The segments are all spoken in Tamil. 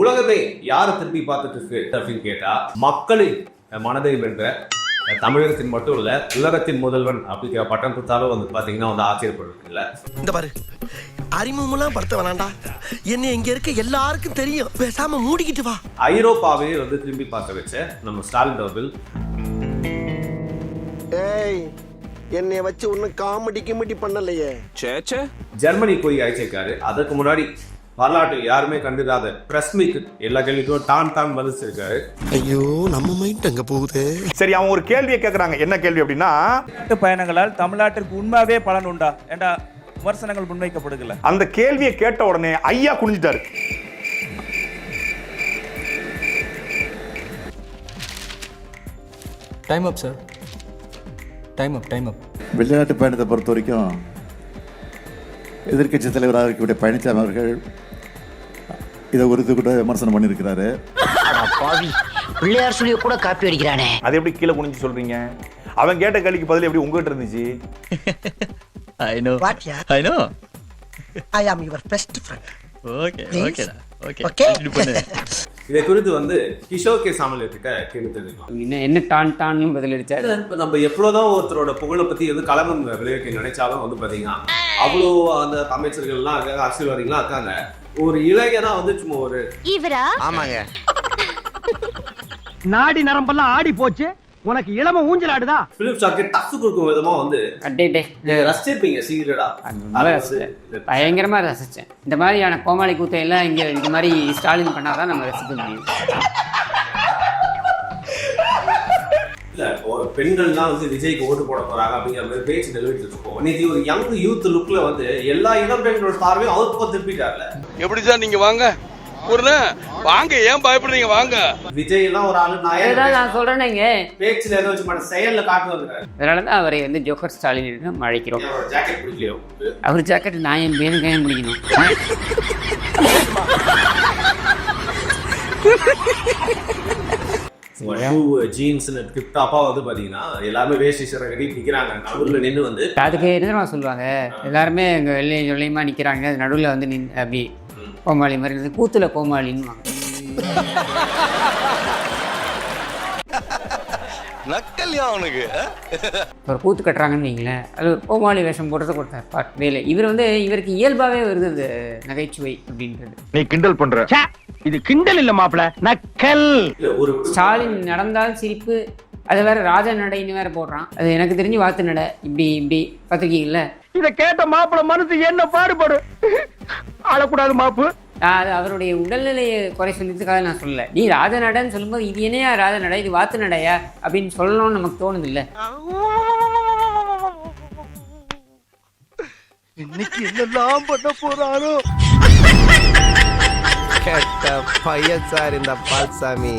உலகமே யாரை திரும்பி பார்த்துட்டு இருக்கு அப்படின்னு கேட்டா மக்களின் மனதை வென்ற தமிழகத்தின் மட்டும் இல்ல உலகத்தின் முதல்வன் அப்படிங்கிற பட்டம் கொடுத்தாலும் வந்து பாத்தீங்கன்னா வந்து ஆச்சரியப்படுறது இல்ல. இந்த பாரு அறிமுகமெல்லாம் படுத்த வேணாண்டா என்ன இங்க இருக்க எல்லாருக்கும் தெரியும். பேசாம மூடிக்கிட்டு வா. ஐரோப்பாவே வந்து திரும்பி பார்க்க வச்ச நம்ம ஸ்டாலின் அவர்கள். ஏய் என்னைய வச்சு ஒன்னும் காமெடி கிமெடி பண்ணலையே. சேச்சே ஜெர்மனி போய் அழைச்சிருக்காரு. அதுக்கு முன்னாடி வரலாற்றில் யாருமே கண்டிராத பிரஸ் மீட் எல்லா கேள்விக்கும் தான் தான் பதிச்சிருக்காரு ஐயோ நம்ம மைண்ட் அங்க போகுது? சரி அவன் ஒரு கேள்வியை கேட்குறாங்க என்ன கேள்வி அப்படின்னா நாட்டு பயணங்களால் தமிழ்நாட்டிற்கு உண்மையாவே பலன் உண்டா ஏண்டா விமர்சனங்கள் முன்வைக்கப்படுகல. அந்த கேள்வியை கேட்ட உடனே ஐயா குனிஞ்சிட்டாரு. Time up sir time up time up வெளிநாட்டு பயணத்தை பொறுத்த வரைக்கும் எதிர்க்கட்சி தலைவராக இருக்கக்கூடிய பழனிசாமி அவர்கள் இதை குறித்து கூட விமர்சனம் பண்ணியிருக்கிறாரு. பிள்ளையார் சொல்லிய கூட காப்பி அடிக்கிறானே. அது எப்படி கீழே குனிஞ்சு சொல்றீங்க? அவன் கேட்ட கேள்விக்கு பதில் எப்படி உங்ககிட்ட இருந்துச்சு? I no வாட்யா I know I am your best friend okay Please. ஓகேடா ஓகே Okay. இது பண்ணு இதை குறித்து வந்து கிஷோர் கே சாமல் கிட்ட கேள்வி தெரிஞ்சுக்கலாம் என்ன என்ன டான் டான்னு பதிலளிச்சாரு? இப்ப நம்ம எவ்வளவுதான் ஒருத்தரோட புகழை பத்தி எது கலகம் விளைவிக்க நினைச்சாலும் வந்து பாத்தீங்கன்னா அவ்வளோ அந்த அமைச்சர்கள்லாம் இருக்காங்க அரசியல்வாதிகள்லாம் இருக்காங்க. ஒரு இளைஞனா வந்து சும்மா ஒரு இவரா? ஆமாங்க. நாடி நரம்பெல்லாம் ஆடி போச்சு உனக்கு இளம ஊஞ்சல் ஆடுதா பிலிப் ஸ்டார்க்கு டஃப் கொடுக்கும் விதமா வந்து அட்டே ரசிச்சிருப்பீங்க சீக்கிரடா நல்லா ரசிச்சேன் பயங்கரமா ரசிச்சேன். இந்த மாதிரியான கோமாளி கூத்தையெல்லாம் இங்க இந்த மாதிரி ஸ்டாலின் பண்ணாதான் நம்ம ரசிக்க முடியும். இல்ல ஒரு பெண்கள்லாம் வந்து விஜய்க்கு ஓட்டு போட போறாங்க அப்படிங்கிற மாதிரி பேச்சு நிலவிட்டு இருக்கோம் இன்னைக்கு ஒரு யங் யூத் லுக்ல வந்து எல்லா இளம் பெண்களோட பார்வையும் அவர் பக்கம் திருப்பிட்டார்ல. எப்படி சார் நீங்க வாங்க? வாங்க ஏன் பயப்படுறீங்க? வாங்க. விஜய் எல்லாம் ஒரு ஆளு நான் நான் சொல்றேனேங்க? பேச்சுல ஏதோ வச்சு மாட்டேன் செயல்ல காட்டு வந்துருக்காரு அதனால தான் அவரை வந்து ஜோக்கர் ஸ்டாலின் அழைக்கிறோம். ஜாக்கெட் பிடிக்கலையோ? அவர் ஜாக்கெட் நான் என் பேரும் கையும் பிடிக்கணும். ஷூ ஜீன்ஸ் டிப் டாப்பா வந்து பாத்தீங்கன்னா எல்லாருமே வேஷ்டி சிற கட்டி நிக்கிறாங்க. நடுவுல நின்னு வந்து அதுக்கு என்ன சொல்லுவாங்க? எல்லாருமே இங்க வெள்ளையும் வெள்ளையுமா நிக்கிறாங்க. நடுவில் வந்து நின் அப்படி கோமாளி மாதிரி இருந்து கூத்துல கோமாளின்னு நக்கல்யா அவனுக்கு. ஒரு கூத்து கட்டுறாங்கன்னு வைங்களேன். அது ஒரு கோமாளி வேஷம் போடுறத கொடுத்தார். பாட் வேலை. இவர் வந்து இவருக்கு இயல்பாகவே வருது அந்த நகைச்சுவை அப்படின்றது. நீ கிண்டல் பண்ற. இது கிண்டல் இல்ல மாப்பிள நக்கல். ஒரு ஸ்டாலின் நடந்தால் சிரிப்பு. அது வேற ராஜா நடைன்னு வேற போடுறான். அது எனக்கு தெரிஞ்சு வாத்து நடை. இப்படி இப்படி. பார்த்துருக்கீங்கல்ல இத கேட்ட மாப்பிள மனசு என்ன பாடுபடும் அழக்கூடாது மாப்பு. அவருடைய உடல்நிலையை குறை சொல்லியதுக்காக நான் சொல்லல. நீ ராஜ நடைன்னு சொல்லும்போது இது என்னையா ராஜ நடை இது வாத்து நடையா? அப்படின்னு சொல்லணும்னு நமக்கு தோணுது இல்ல இன்னைக்கு என்னெல்லாம் பண்ண போறாரோ? கேட்ட பையன் சார் இந்த பால்சாமி.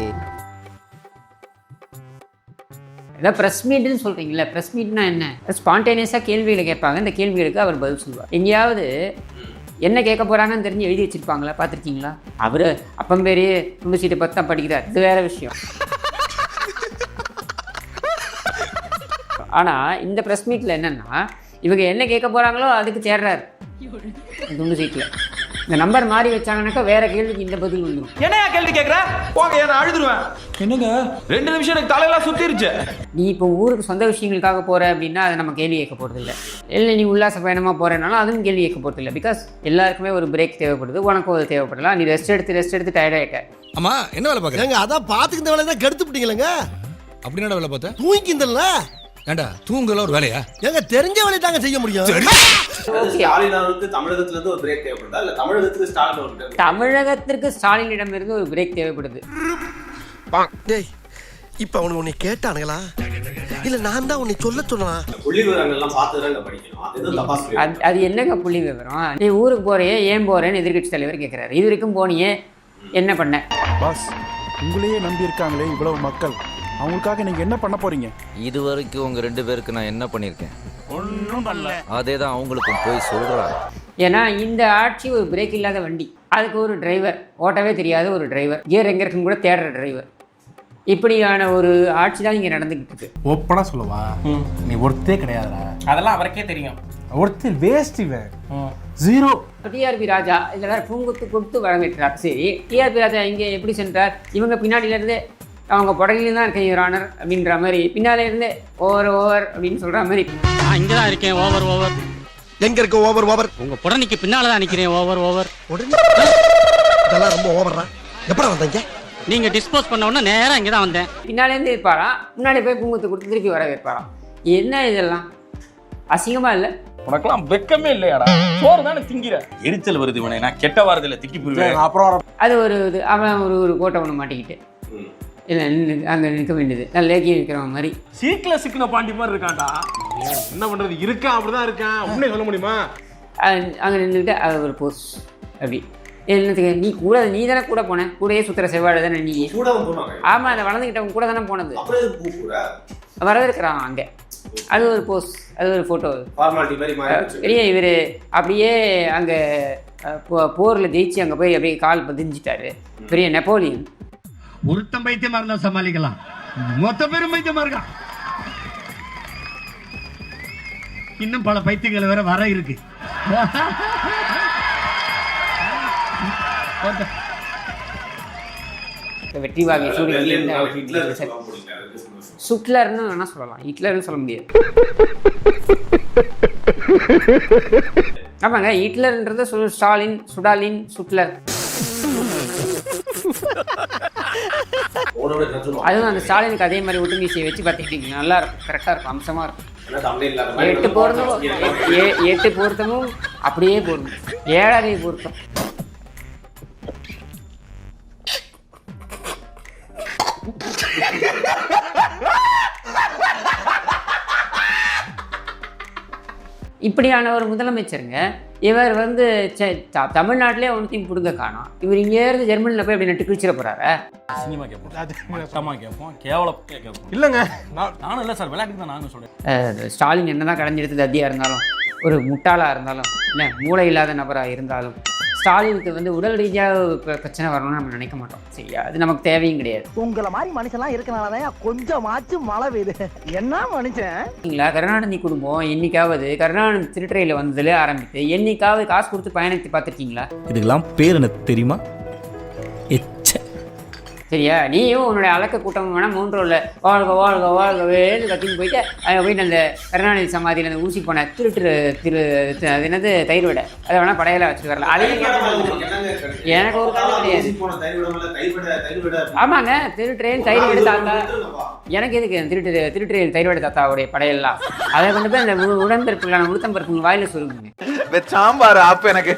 ஏதாவது ப்ரெஸ் மீட்னு சொல்கிறீங்களா ப்ரெஸ் மீட்னா என்ன? ஸ்பான்டேனியஸாக கேள்விகளை கேட்பாங்க இந்த கேள்விகளுக்கு அவர் பதில் சொல்லுவார். எங்கேயாவது என்ன கேட்க போகிறாங்கன்னு தெரிஞ்சு எழுதி வச்சிருப்பாங்களா? பார்த்துருக்கீங்களா? அவர் அப்பம் பேரே துண்டு சீட்டை பற்றி தான் படிக்கிறார். இது வேற விஷயம். ஆனால் இந்த ப்ரெஸ் மீட்டில் என்னென்னா இவங்க என்ன கேட்க போகிறாங்களோ அதுக்கு தேடுறாரு. துண்டு சீட்டில். இந்த நம்பர் மாறி வச்சாங்கன்னாக்கா வேற கேள்விக்கு இந்த பதில் வந்துடும் என்னையா கேள்வி கேக்குற? போங்க நான் அழுதுருவேன். என்னங்க? ரெண்டு நிமிஷம் எனக்கு தலையெல்லாம் சுத்திருச்சு. நீ இப்போ ஊருக்கு சொந்த விஷயங்களுக்காக போற அப்படின்னா அதை நம்ம கேள்வி கேட்க போறது இல்ல இல்லை நீ உல்லாச பயணமா போறேனாலும் அதுவும் கேள்வி கேட்க போறது இல்லை பிகாஸ் எல்லாருக்குமே ஒரு பிரேக் தேவைப்படுது உனக்கும் அது தேவைப்படலாம். நீ ரெஸ்ட் எடுத்து ரெஸ்ட் எடுத்து டயர்டாயிட்ட அம்மா என்ன வேலை பார்க்கற? ஏங்க அதான் பாத்துக்கு இந்த வேலையை தான் கெடுத்து விட்டீங்களேங்க. அப்படி என்னடா வேலை பார்த்த? தூங்கிந்தல்ல ஏண்டா தூங்கல ஒரு வேலையா? ஏங்க தெரிஞ்ச வேலையை தாங்க செய்ய முடியும். ஸ்டாலின் அவருக்கு தமிழகத்துல இருந்து ஒரு பிரேக் தேவைப்படுதா? இல்ல தமிழகத்துக்கு ஸ்டாலின் தமிழகத்திற்கு ஸ்டாலினிடமிருந்து ஒரு பிரேக் தேவைப்படுது. டேய் இப்ப அவனுக்கு உன்னை கேட்டானுங்களா? இல்ல நான் தான் உன்னை சொல்ல சொன்னா? புள்ளி விவரங்கள்லாம் பார்த்து தான் படிக்கணும். அது என்னங்க புள்ளி விவரம் நீ ஊருக்கு போறியே ஏன் போறேன்னு எதிர்க்கட்சி தலைவர் கேட்கிறாரு இது வரைக்கும் போனியே என்ன பண்ண? பாஸ் உங்களையே நம்பி இருக்காங்களே இவ்வளவு மக்கள். அவங்களுக்காக நீங்க என்ன பண்ண போறீங்க? இது வரைக்கும் உங்க ரெண்டு பேருக்கு நான் என்ன பண்ணிருக்கேன் ஒன்றும் பண்ணல. அதே தான் அவங்களுக்கும் போய் சொல்றாங்க. ஏன்னா இந்த ஆட்சி ஒரு பிரேக் இல்லாத வண்டி. அதுக்கு ஒரு டிரைவர் ஓட்டவே தெரியாத ஒரு டிரைவர் கியர் எங்க இருக்குன்னு கூட தேடுற டிரைவர் இப்படியான ஒரு ஆட்சி தான் இங்கே நடந்துக்கிட்டு இருக்கு. ஓப்பனா சொல்லுவா? நீ ஒருத்தே கிடையாதுடா. அதெல்லாம் அவருக்கே தெரியும். ஒருத்தர் வேஸ்ட் இவன். ஜீரோ டிஆர்பி ராஜா இதில் வேறு பூங்குத்து கொடுத்து வரவேற்றார் சரி டிஆர்பி ராஜா இங்கே எப்படி சென்றார்? இவங்க பின்னாடியிலேருந்து அவங்க புடலில் தான் இருக்கேன் யுவர் ஆனர் அப்படின்ற மாதிரி. பின்னாலே இருந்து ஓவர் ஓவர் அப்படின்னு சொல்கிற மாதிரி. நான் இங்க தான் இருக்கேன் ஓவர் ஓவர் எங்க இருக்க ஓவர் ஓவர் உங்க புடனைக்கு பின்னால தான் நிக்கிறேன் ஓவர் ஓவர் உடனே. இதெல்லாம் ரொம்ப ஓவர்ரா எப்படா வந்தீங்க நீங்க டிஸ்போஸ் பண்ண உடனே நேரா இங்க தான் வந்தேன். பின்னாலேருந்து இருப்பாராம் முன்னாடி போய் பூங்குத்து கொடுத்து திருப்பி வரவேற்பாராம் என்ன இதெல்லாம்? அசிங்கமாக இல்லை? உனக்கெல்லாம் வெக்கமே இல்லையாடா? சோறு தானே திங்கிற? எரிச்சல் வருது இவனை. நான் கெட்ட வாரத்தில் திக்கி போயிருவேன் அப்புறம் அது ஒரு இது. அவன் ஒரு ஒரு கோட்டை ஒன்று மாட்டிக்கிட்டு. இல்லை நின்று அங்கே நிற்க வேண்டியது. நான் லேக்கி நிற்கிறவன் மாதிரி. சீட்ல சிக்கின பாண்டி மாதிரி இருக்கான்டா. என்ன பண்றது? இருக்கான் அப்படிதான் இருக்கான். உண்மையை சொல்ல முடியுமா? அங்கே நின்றுட்டு அது ஒரு போஸ் அப்படி. என்னத்துக்கு? நீ கூட நீ தானே கூட போன. கூடயே சுற்றுற செவ்வாழை தானே நீ. கூட ஆமாம் அதை வளர்ந்துக்கிட்டவங்க கூட தானே போனது. வரவேற்கிறான் அங்கே. அது ஒரு போஸ் அது ஒரு ஃபோட்டோ ஃபார்மாலிட்டி மாதிரி மாறிடுச்சு. பெரிய இவர். அப்படியே அங்கே போரில் ஜெயிச்சு அங்கே போய் அப்படியே கால் பதிஞ்சிட்டாரு. பெரிய நெப்போலியன். ஒருத்தன் பைத்தியமா இருந்தா சமாளிக்கலாம். மொத்த பேரும் பைத்தியமா இருக்கான் இன்னும் பல பைத்தியங்கள் வேற வர இருக்கு. வெற்றி சந்தோஷம். சுட்லர்னு வேணால் சொல்லலாம். ஹிட்லர்னு சொல்ல முடியாது. ஆமாங்க ஹிட்லர்ன்றது ஸ்டாலின் சுடாலின் சுட்லர் அதுவும் அந்த ஸ்டாலினுக்கு அதே மாதிரி ஒட்டுமீசையை வச்சு பார்த்துக்கிட்டீங்க. நல்லா இருக்கும். கரெக்டாக இருக்கும். அம்சமாக இருக்கும். எட்டு பொருத்தமும் எட்டு பொருத்தமும் அப்படியே பொருந்தும். ஏழாவது பொருத்தம். இப்படியான ஒரு முதலமைச்சருங்க இவர் வந்து தமிழ்நாட்டிலே ஒன்றையும் பிடுங்க காணோம். இவர் இங்கே இருந்து ஜெர்மனியில் போய் அப்படி நட்டு கிழிச்சிட போறாரா? சினிமா கேட்போம் கேட்போம் கேவலப்பே கேட்போம் இல்லங்க. நானும் இல்லை சார் விளையாட்டுக்கு தான் நானும் சொல்றேன். அஹ் ஸ்டாலின் என்னதான் கடைஞ்செடுத்து தத்தியாக இருந்தாலும் ஒரு முட்டாளாக இருந்தாலும் என்ன மூளை இல்லாத நபராக இருந்தாலும் ஸ்டாலினுக்கு வந்து உடல் ரீதியாக பிர- பிரச்சனை வரணும்னு நம்ம நினைக்க மாட்டோம். சரியா அது நமக்கு தேவையும் கிடையாது. உங்களை மாதிரி மனுஷன்லாம் இருக்கனாலதான் கொஞ்சமாச்சும் மழை பெய்யுது. என்ன மனுஷன்? சரிங்களா கருணாநிதி குடும்பம் என்னைக்காவது கருணாநிதி திருட்டுறையில் வந்ததுல ஆரம்பித்து என்னைக்காவது காசு கொடுத்து பயணித்து பார்த்துருக்கீங்களா? இதுக்கெல்லாம் பேர் எனக்கு தெரியுமா? சரியா? நீயும் உன்னுடைய அலக்க கூட்டம் வேணா மூன்று உள்ள வாழ்க வாழ்க வாழ்கவேன்னு கத்தின்னு போயிட்டு அங்கே போயிட்டு அந்த கருணாநிதி சமாதியில் அந்த ஊசி போன திருட்டு திரு அது என்னது? தயிர் விட. அதை வேணா படையில வச்சுட்டு வரலாம் அதையும் எனக்கு ஒரு கவலை கிடையாது. ஆமாங்க. திருட்டுறேன் தயிர் விட தாத்தா. எனக்கு எதுக்கு திருட்டு திருட்டுறையில் தயிர் விட தாத்தாவுடைய படையெல்லாம்? அதை கொண்டு போய் அந்த உ- உடன்பிறப்புகளான உளுத்தம்பருப்புங்க வாயில சொல்லுங்க சாம்பார் ஆப் எனக்கு.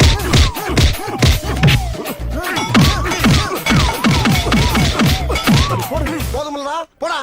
போதுமில்லடா போடா.